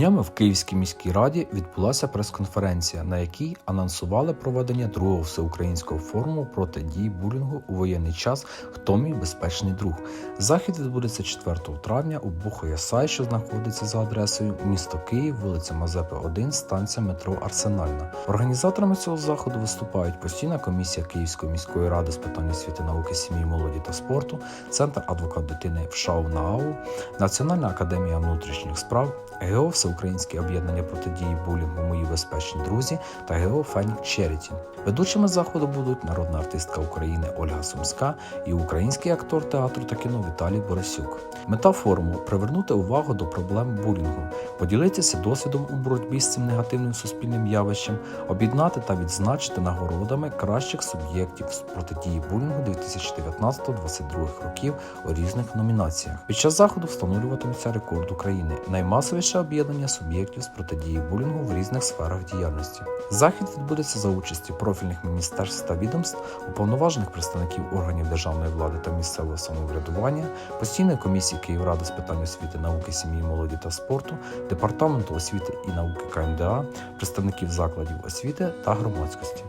Днями в Київській міській раді відбулася прес-конференція, на якій анонсували проведення другого всеукраїнського форуму протидії булінгу у воєнний час Хто мій безпечний друг. Захід відбудеться 4 травня у Бухоясай, що знаходиться за адресою місто Київ, вулиця Мазепи, 1, станція метро Арсенальна. Організаторами цього заходу виступають постійна комісія Київської міської ради з питань освіти, науки, сім'ї, молоді та спорту, центр адвокат дитини в ШАУ НААУ, Національна академія внутрішніх справ, ГЕО Всеукраїнське об'єднання протидії булінгу Мої безпечні друзі та ГЕО Фенік Черіті. Ведучими заходу будуть народна артистка України Ольга Сумська і український актор театру та кіно Віталій Борисюк. Мета форуму привернути увагу до проблем булінгу, поділитися досвідом у боротьбі з цим негативним суспільним явищем, об'єднати та відзначити нагородами кращих суб'єктів з протидії булінгу 2019-2022 років у різних номінаціях. Під час заходу встановлюватиметься рекорд України наймасовіше об'єднання суб'єктів з протидії булінгу в різних сферах діяльності. Захід відбудеться за участі профільних міністерств та відомств, уповноважених представників органів державної влади та місцевого самоврядування, постійної комісії Київради з питань освіти, науки, сім'ї, молоді та спорту, департаменту освіти і науки КМДА, представників закладів освіти та громадськості.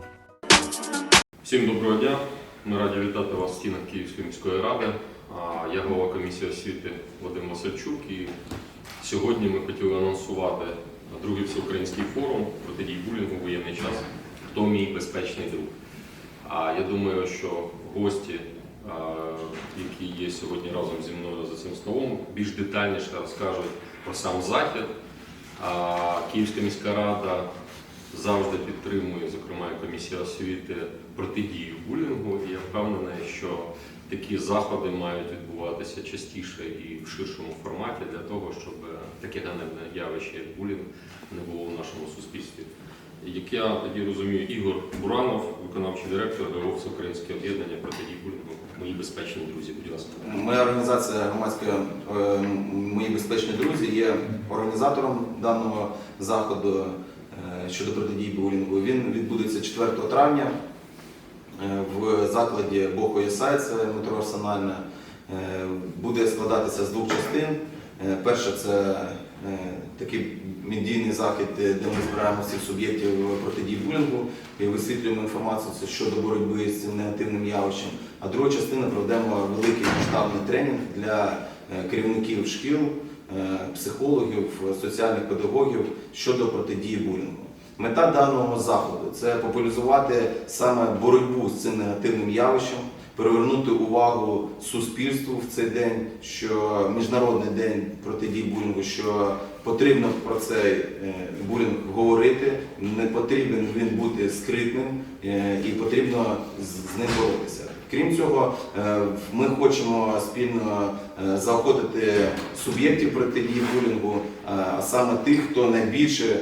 Всім доброго дня. Ми раді вітати вас в стінах Київської міської ради. Я голова комісії освіти Вадим Васильчук. І сьогодні ми хотіли анонсувати другий всеукраїнський форум протидії булінгу в воєнний час. Хто мій безпечний друг? А я думаю, що гості, які є сьогодні разом зі мною за цим столом, більш детальніше розкажуть про сам захід. Київська міська рада завжди підтримує, зокрема комісія освіти, протидію булінгу. І я впевнений, що такі заходи мають відбуватися частіше і в ширшому форматі для того, щоб таке ганебне явище, як булінг, не було в нашому суспільстві. Як я тоді розумію, Ігор Буранов, виконавчий директор ГО Всеукраїнське об'єднання протидії булінгу. Мої безпечні друзі, будь ласка. Моя організація громадська е, Мої безпечні друзі є організатором даного заходу е, щодо протидії булінгу. Він відбудеться 4 травня в закладі Бохо Єсай, це метро Арсенальне. Е, Буде складатися з двох частин. Е, Перша це е, такий медійний захід, е, де ми збираємо всіх суб'єктів протидії булінгу і висвітлюємо інформацію щодо боротьби з цим негативним явищем. А друга частина проведемо великий масштабний тренінг для е, керівників шкіл, е, психологів, соціальних педагогів щодо протидії булінгу. Мета даного заходу це популяризувати саме боротьбу з цим негативним явищем, привернути увагу суспільству в цей день, що міжнародний день протидії булінгу, що потрібно про цей е, булінг говорити, не потрібен він бути скритним е, і потрібно з ним боротися. Крім цього, е, ми хочемо спільно заохотити суб'єктів протидії булінгу, а саме тих, хто найбільше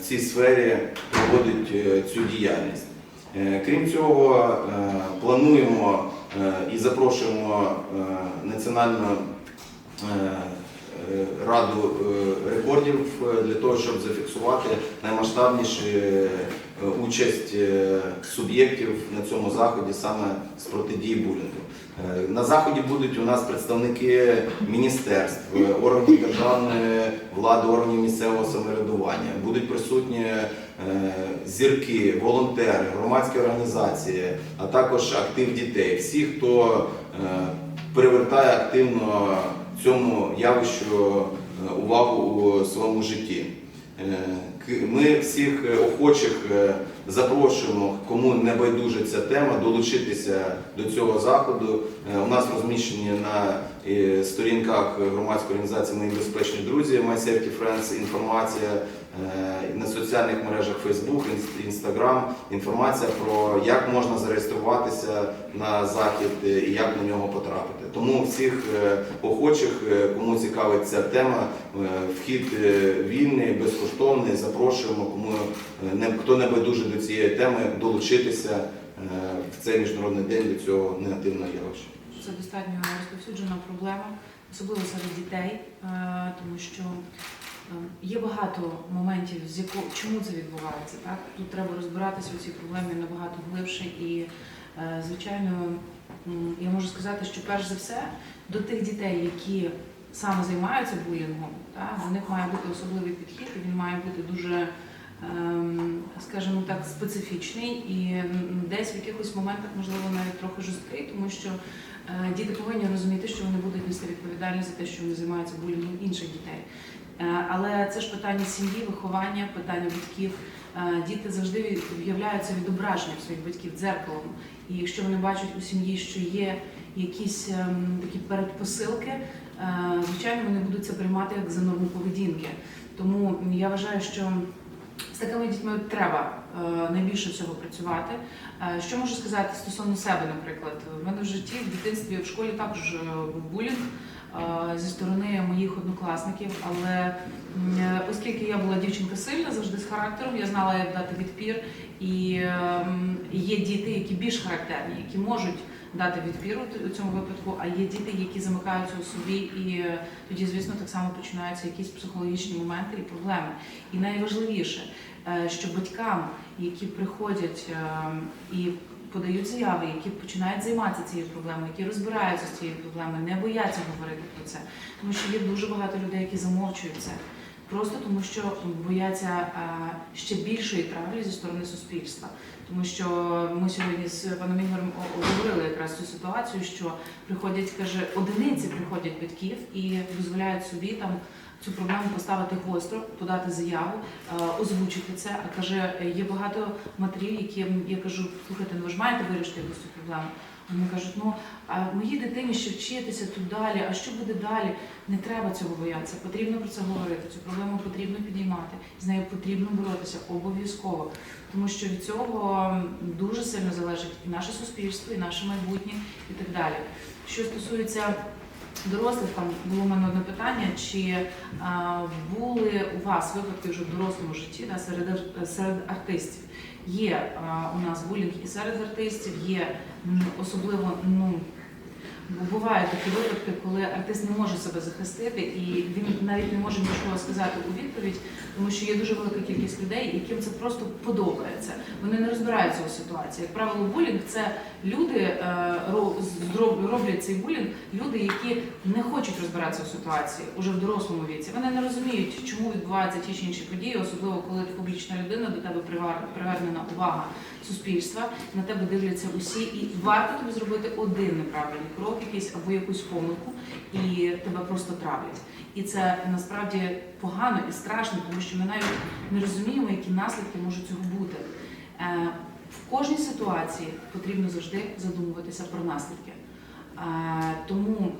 в цій сфері проводить е, цю діяльність. Е, Крім цього, е, плануємо е, і запрошуємо е, національну е, е, раду е, рекордів е, для того, щоб зафіксувати наймасштабнішу е, участь е, суб'єктів на цьому заході саме з протидії булінгу. Е, На заході будуть у нас представники міністерств, е, органів державної влади, органів місцевого самоврядування. Будуть присутні е, зірки, волонтери, громадські організації, а також актив дітей. Всі, хто е, привертає активно цьому явищу е, увагу у своєму житті. Ми всіх е, охочих е, запрошуємо, кому не байдуже ця тема, долучитися до цього заходу. Е, У нас розміщені на сторінках громадської організації Мої безпечні друзі My Safety Friends інформація на соціальних мережах Facebook, Instagram, інформація про як можна зареєструватися на захід е, і як на нього потрапити. Тому всіх е, охочих, е, кому цікавить ця тема, е, вхід е, вільний, безкоштовний. Запрошуємо, кому е, не хто не байдуже до цієї теми, долучитися е, в цей міжнародний день до цього негативного явища. Це достатньо розповсюджена проблема, особливо серед дітей, е, тому що е, є багато моментів, з якого чому це відбувається. Так тут треба розбиратися у цій проблемі набагато глибше, і е, звичайно, я можу сказати, що перш за все до тих дітей, які саме займаються булінгом, та, до них має бути особливий підхід, він має бути дуже, ем, скажімо так, специфічний і десь в якихось моментах, можливо, навіть трохи жорсткий, тому що е, діти повинні розуміти, що вони будуть нести відповідальність за те, що вони займаються булінгом інших дітей. Е, Але це ж питання сім'ї, виховання, питання батьків. Е, Діти завжди являються відображенням своїх батьків дзеркалом. І якщо вони бачать у сім'ї, що є якісь ем, такі передпосилки, е, звичайно, вони будуть це приймати як за норму поведінки. Тому я вважаю, що з такими дітьми треба найбільше всього працювати. Що можу сказати стосовно себе, наприклад, в мене в житті, в дитинстві, в школі також булінг зі сторони моїх однокласників, але е, оскільки я була дівчинка сильна, завжди з характером, я знала, як дати відпір. І ем, є діти, які більш характерні, які можуть дати відпір у- цьому випадку, а є діти, які замикаються у собі, і е, тоді, звісно, так само починаються якісь психологічні моменти і проблеми. І найважливіше, е, що батькам, які приходять ем, і подають заяви, які починають займатися цією проблемою, які розбираються з цією проблемою, не бояться говорити про це, тому що є дуже багато людей, які замовчують це. Просто тому, що бояться е, ще більшої травлі зі сторони суспільства. Тому що ми сьогодні з паном Ігорем о- говорили якраз цю ситуацію, що приходять, каже, одиниці приходять батьків і дозволяють собі там цю проблему поставити гостро, подати заяву, е, озвучити це. А каже, є багато матерів, які я кажу, слухайте, ну ви ж маєте вирішити якусь цю проблему. Вони кажуть, ну а моїй дитині ще вчитися тут далі, а що буде далі? Не треба цього боятися. Потрібно про це говорити. Цю проблему потрібно підіймати. З нею потрібно боротися обов'язково, тому що від цього дуже сильно залежить і наше суспільство, і наше майбутнє, і так далі. Що стосується дорослих, там було в мене одне питання: чи а, були у вас випадки вже в дорослому житті да, серед, серед артистів? Є а, у нас булінг і серед артистів, є особливо ну. Бувають такі випадки, коли артист не може себе захистити, і він навіть не може нічого сказати у відповідь, тому що є дуже велика кількість людей, яким це просто подобається. Вони не розбираються у ситуації. Як правило, булінг це люди е, роблять цей булінг, люди, які не хочуть розбиратися у ситуації уже в дорослому віці. Вони не розуміють, чому відбуваються ті чи інші події, особливо коли ти публічна людина, до тебе привернена увага суспільства, на тебе дивляться усі, і варто тобі зробити один неправильний крок, якийсь або якусь помилку, і тебе просто травлять. І це насправді погано і страшно, тому що ми навіть не розуміємо, які наслідки можуть цього бути. Е, В кожній ситуації потрібно завжди задумуватися про наслідки. Е, Тому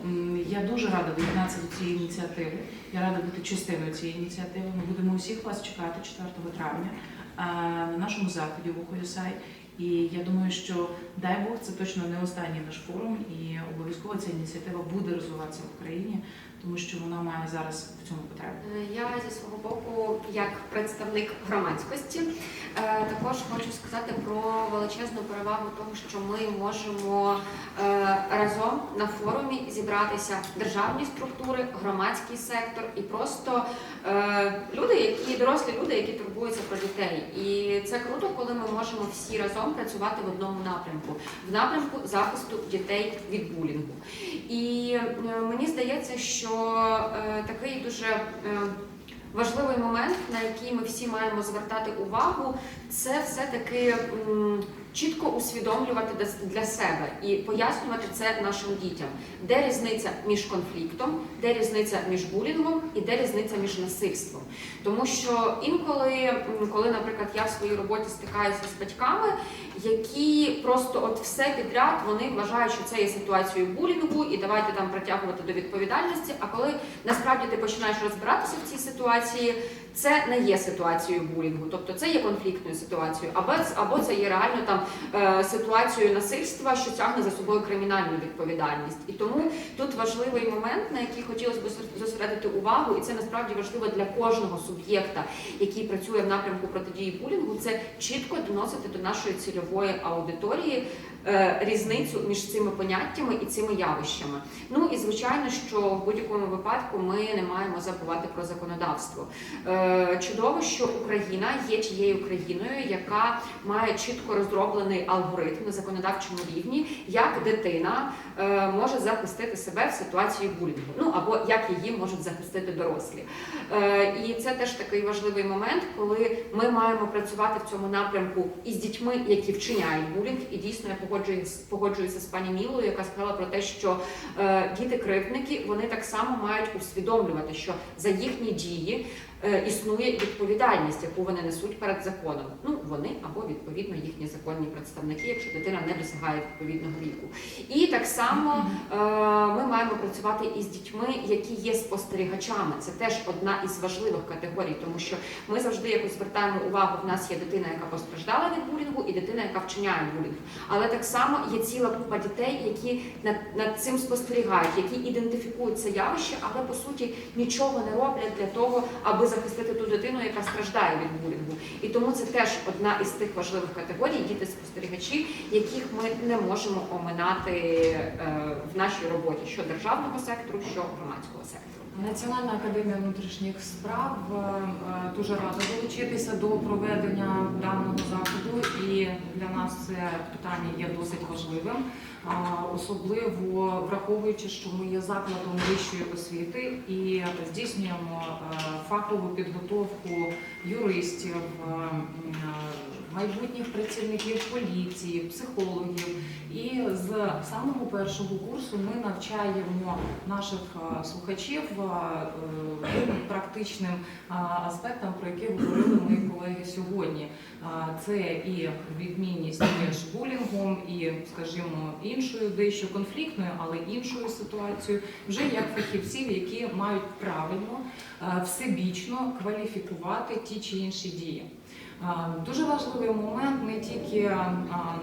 я дуже рада доєднатися до цієї ініціативи. Я рада бути частиною цієї ініціативи. Ми будемо усіх вас чекати 4 травня на нашому заході в УХЮСАЙ. І я думаю, що дай Бог, це точно не останній наш форум, і обов'язково ця ініціатива буде розвиватися в Україні, тому що вона має зараз в цьому потребу. Е, Я зі свого боку, як представник громадськості, е, також хочу сказати про величезну перевагу того, що ми можемо е, разом на форумі зібратися державні структури, громадський сектор і просто люди, які дорослі люди, які турбуються про дітей. І це круто, коли ми можемо всі разом працювати в одному напрямку, в напрямку захисту дітей від булінгу. І мені здається, що е, такий дуже е, важливий момент, на який ми всі маємо звертати увагу, це все-таки чітко усвідомлювати для себе і пояснювати це нашим дітям, де різниця між конфліктом, де різниця між булінгом і де різниця між насильством. Тому що інколи, коли, наприклад, я в своїй роботі стикаюся з батьками, які просто от все підряд вони вважають, що це є ситуацією булінгу, і давайте там притягувати до відповідальності. А коли насправді ти починаєш розбиратися в цій ситуації, це не є ситуацією булінгу, тобто це є конфліктною ситуацією, або, або це є реально там е, ситуацією насильства, що тягне за собою кримінальну відповідальність. І тому тут важливий момент, на який хотілося б зосередити увагу, і це насправді важливо для кожного суб'єкта, який працює в напрямку протидії булінгу, це чітко доносити до нашої цільової аудиторії різницю між цими поняттями і цими явищами. Ну і звичайно, що в будь-якому випадку ми не маємо забувати про законодавство. Е, Чудово, що Україна є тією країною, яка має чітко розроблений алгоритм на законодавчому рівні, як дитина е, може захистити себе в ситуації булінгу, ну або як її можуть захистити дорослі. Е, І це теж такий важливий момент, коли ми маємо працювати в цьому напрямку із дітьми, які вчиняють булінг. І дійсно я погоджуюсь, погоджуюся з пані Мілою, яка сказала про те, що е, діти-кривдники вони так само мають усвідомлювати, що за їхні дії існує відповідальність, яку вони несуть перед законом. Ну вони або відповідно їхні законні представники, якщо дитина не досягає відповідного віку. І так само е, ми маємо працювати із дітьми, які є спостерігачами. Це теж одна із важливих категорій, тому що ми завжди якось звертаємо увагу. В нас є дитина, яка постраждала від булінгу, і дитина, яка вчиняє булінг. Але так само є ціла купа дітей, які над, над цим спостерігають, які ідентифікують це явище, але по суті нічого не роблять для того, аби захистити ту дитину, яка страждає від булінгу. І тому це теж одна із тих важливих категорій діти-спостерігачі, яких ми не можемо оминати е, в нашій роботі що державного сектору, що громадського сектору. Національна академія внутрішніх справ е, е, дуже рада долучитися до проведення даного заходу, і для нас це питання є досить важливим, особливо враховуючи, що ми є закладом вищої освіти і здійснюємо е, фахову підготовку юристів. Майбутніх працівників поліції, психологів, і з самого першого курсу ми навчаємо наших е, слухачів е, е, практичним аспектам, про які говорили мої колеги сьогодні. Це і відмінність між булінгом і, скажімо, іншою дещо конфліктною, але іншою ситуацією, вже як фахівців, які мають правильно всебічно кваліфікувати ті чи інші дії. А, Дуже важливий момент не тільки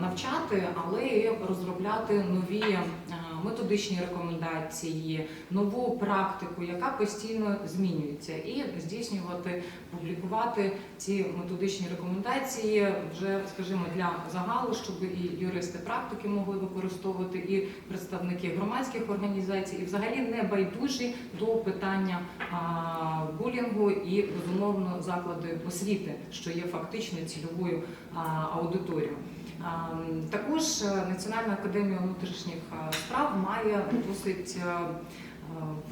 навчати, але й розробляти нові а, методичні рекомендації, нову практику, яка постійно змінюється, і здійснювати, публікувати ці методичні рекомендації вже, скажімо, для загалу, щоб і юристи практики могли використовувати, і представники громадських організацій, і взагалі не байдужі до питання булінгу і безумовно заклади освіти, що є фактично цільовою аудиторією. А, Також е, Національна академія внутрішніх е, справ має досить е,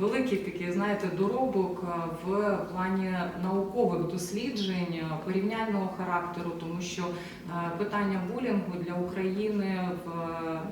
великий такий, знаєте, доробок е, в плані наукових досліджень е, порівняльного характеру, тому що е, питання булінгу для України в,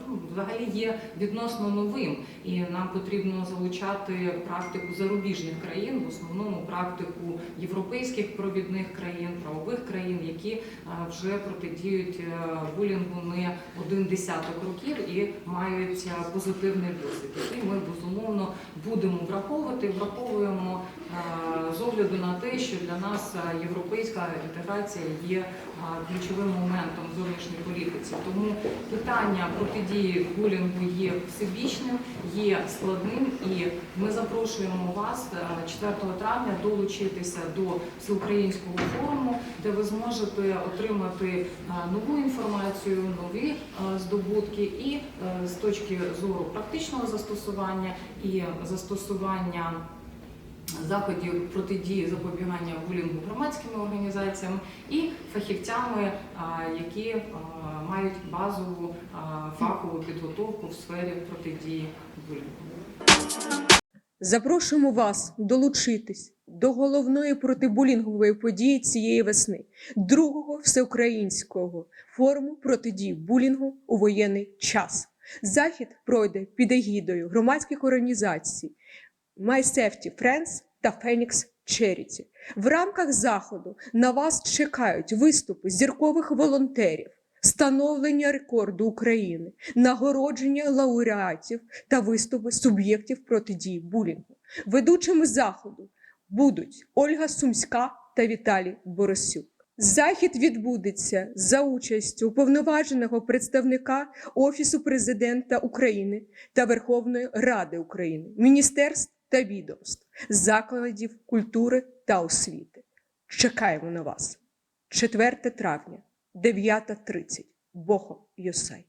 ну, взагалі є відносно новим, і нам потрібно залучати практику зарубіжних країн, в основному практику європейських провідних країн, правових країн, які е, вже протидіють е, булінгу не один десяток років і мають е, позитивний досвід, який ми безумовно будемо враховувати. Враховуємо е, огляду на те, що для нас е, європейська інтеграція є е, ключовим моментом в зовнішній політиці. Тому питання протидії булінгу є всебічним, є складним, і ми запрошуємо вас е, 4 травня долучитися до всеукраїнського форуму, де ви зможете отримати е, нову інформацію, нові е, здобутки, і е, з точки зору практичного застосування і застосування. Заходів протидії запобігання булінгу громадськими організаціями і фахівцями, які мають базову фахову підготовку в сфері протидії булінгу. Запрошуємо вас долучитись до головної протибулінгової події цієї весни другого всеукраїнського форуму протидії булінгу у воєнний час. Захід пройде під егідою громадських організацій My Safety Friends та Phoenix Charity. В рамках заходу на вас чекають виступи зіркових волонтерів, встановлення рекорду України, нагородження лауреатів та виступи суб'єктів протидії булінгу. Ведучими заходу будуть Ольга Сумська та Віталій Борисюк. Захід відбудеться за участю уповноваженого представника Офісу президента України та Верховної Ради України, міністерств та відомств, закладів культури та освіти. Чекаємо на вас 4 травня, 9.30. Бохо Йосай.